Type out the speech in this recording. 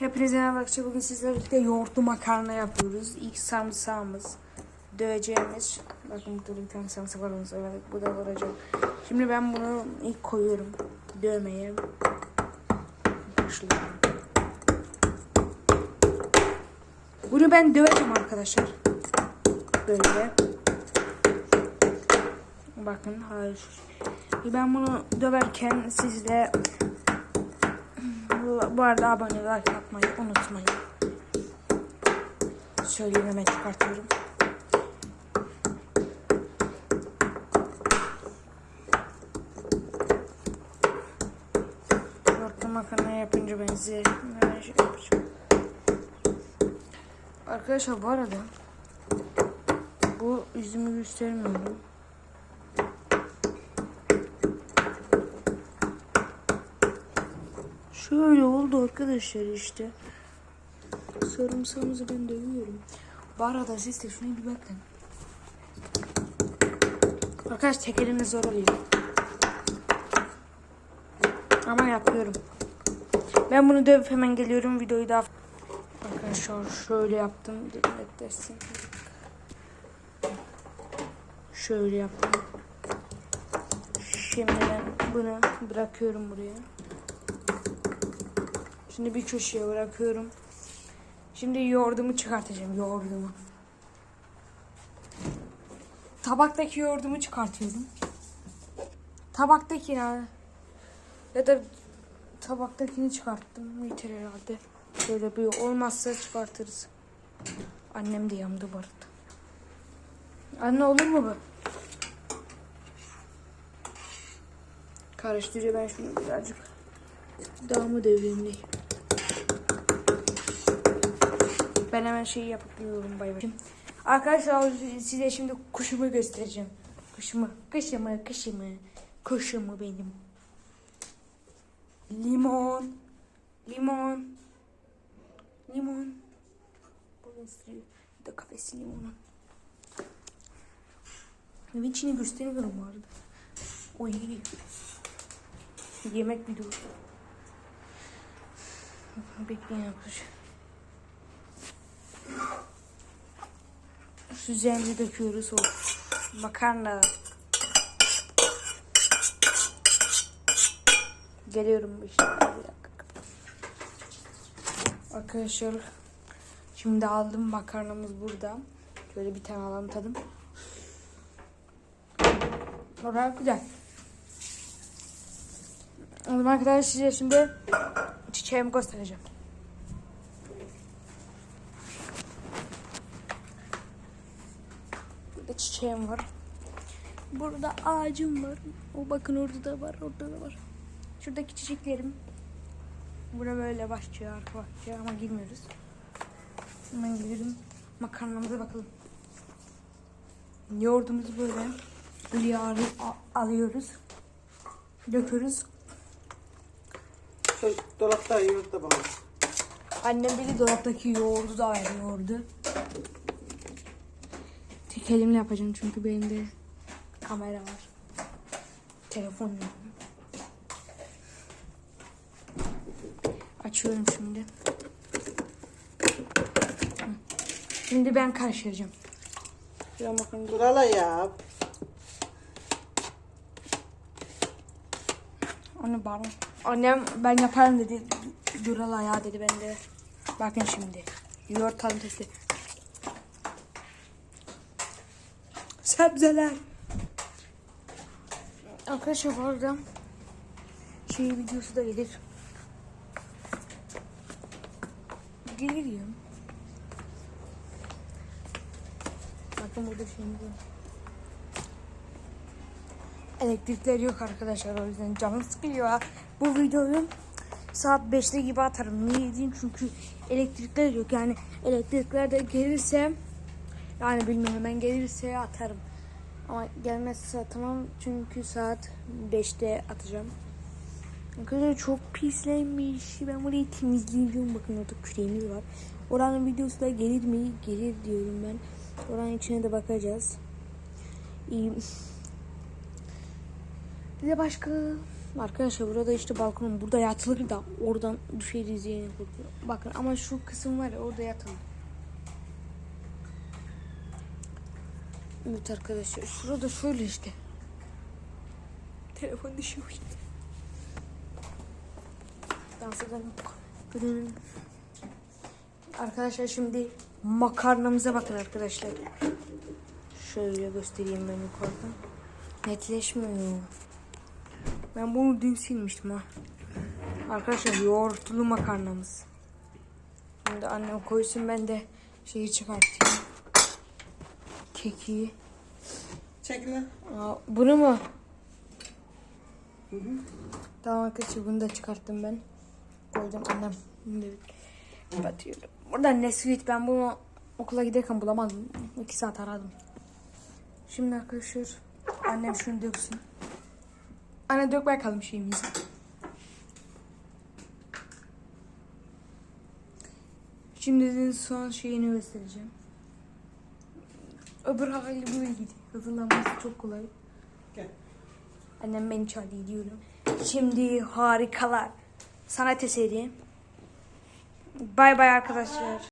Hepinize merhaba arkadaşlar. Bugün sizlerle birlikte yoğurtlu makarna yapıyoruz. İlk sarımsağımız, döveceğimiz. Bakın burada bir tane sarımsak var. Bu da vuracak. Şimdi ben bunu ilk koyuyorum. Dövmeye. Başlıyorum. Bunu ben döveceğim arkadaşlar. Böyle. Bakın hayır. Ben bunu döverken sizle bu, arada abone like yapmayı unutmayın. Söyleyeyim hemen çıkartıyorum. Yoğurtlu makarna yapınca ben size hemen şey yapacağım. Arkadaşlar bu arada bu yüzümü göstermiyorum. Şöyle oldu arkadaşlar işte. Sarımsağımızı ben dövüyorum. Bu arada siz de şuna bir bakın. Arkadaş tek elimle zor oluyor. Ama yapıyorum. Ben bunu dövüp hemen geliyorum. Videoyu daha... Arkadaşlar şöyle yaptım. Dikkat etsin. Şöyle yaptım. Şimdi ben bunu bırakıyorum buraya. Şimdi bir köşeye bırakıyorum. Şimdi yoğurdumu çıkartacağım. Yoğurdumu. Tabaktaki yoğurdumu çıkartıyorum. Tabaktaki ya. Ya da tabaktakini çıkarttım. Yeter herhalde. Böyle bir olmazsa çıkartırız. Annem de yandı bu arada. Anne olur mu bu? Karıştırıyor ben şunu birazcık. Daha mı devreyim Ben hemen şeyi yapıp geliyorum bay bay. Arkadaşlar size şimdi kuşumu göstereceğim. Kuşumu, kuşumu, kuşumu, kuşumu benim. Limon, limon, limon. Bu ısırıyor. Bir de kafesi limonun. Evin içini gösteriyorum bu arada. Oy. Yemek videosu. Bekleyin arkadaşlar. Üzerine döküyoruz o makarna. Geliyorum işte. Arkadaşlar şimdi aldım makarnamız burada. Şöyle bir tane alalım tadım. Oraya güzel. O zaman arkadaşlar size şimdi çiçeğimi göstereceğim. Çiçeğim var. Burada ağacım var. O bakın orada da var, orada da var. Şuradaki çiçeklerim. Bura böyle başlıyor, arka bahçe ama girmiyoruz. Hemen gidelim. Makarnamıza bakalım. Yoğurdumuzu böyle a- alıyoruz. Döküyoruz. Şey, dolapta yoğurt da bana. Annem beni dolaptaki yoğurdu da yoğurdu. Tek elimle yapacağım çünkü benim de kamera var. Telefon yok. Açıyorum şimdi. Şimdi ben karıştıracağım. Şuraya bakın. Durala yap. Anne bana. Annem ben yaparım dedi. Dural ya dedi ben de. Bakın şimdi. Yoğurt tadı Sebzeler. Arkadaşlar bu arada şey videosu da gelir. Gelir ya. Bakın burada var. Elektrikler yok arkadaşlar o yüzden canım sıkılıyor. Bu videoyu saat 5'te gibi atarım. Niye diyeyim çünkü elektrikler yok. Yani elektrikler de gelirse yani bilmiyorum hemen gelirse atarım. Ama gelmezse atamam çünkü saat 5'te atacağım. Arkadaşlar çok pislenmiş. Ben burayı temizleyeceğim. Bakın orada küreğimiz var. Oranın videosu da gelir mi? Gelir diyorum ben. Oranın içine de bakacağız. İyi. Bir de başka Arkadaşlar burada işte balkonum. Burada yatılır da oradan düşeriz diye. Bakın ama şu kısım var ya orada yatılır. Evet arkadaşlar şurada şöyle işte. Telefon düşüyor. Dans edelim. Arkadaşlar şimdi makarnamıza bakın arkadaşlar. Şöyle göstereyim ben yukarıdan. Netleşmiyor. Ben bunu dün silmiştim ha. Arkadaşlar yoğurtlu makarnamız. Şimdi annem koysun ben de şeyi çıkartayım. Keki. Çekme. Aa, bunu mu? Tamam arkadaşlar bunu da çıkarttım ben. Koydum annem. Kapatıyorum. Buradan Nesquik ben bunu okula giderken bulamadım. İki saat aradım. Şimdi arkadaşlar annem şunu döksün. Anne dök bakalım şeyimizi. Şimdi de son şeyini göstereceğim. Öbür hali böyle gidiyor. Hazırlanması çok kolay. Gel. Annem beni çağırıyor diyorum. Şimdi harikalar. Sanat eseri. Bay bay arkadaşlar.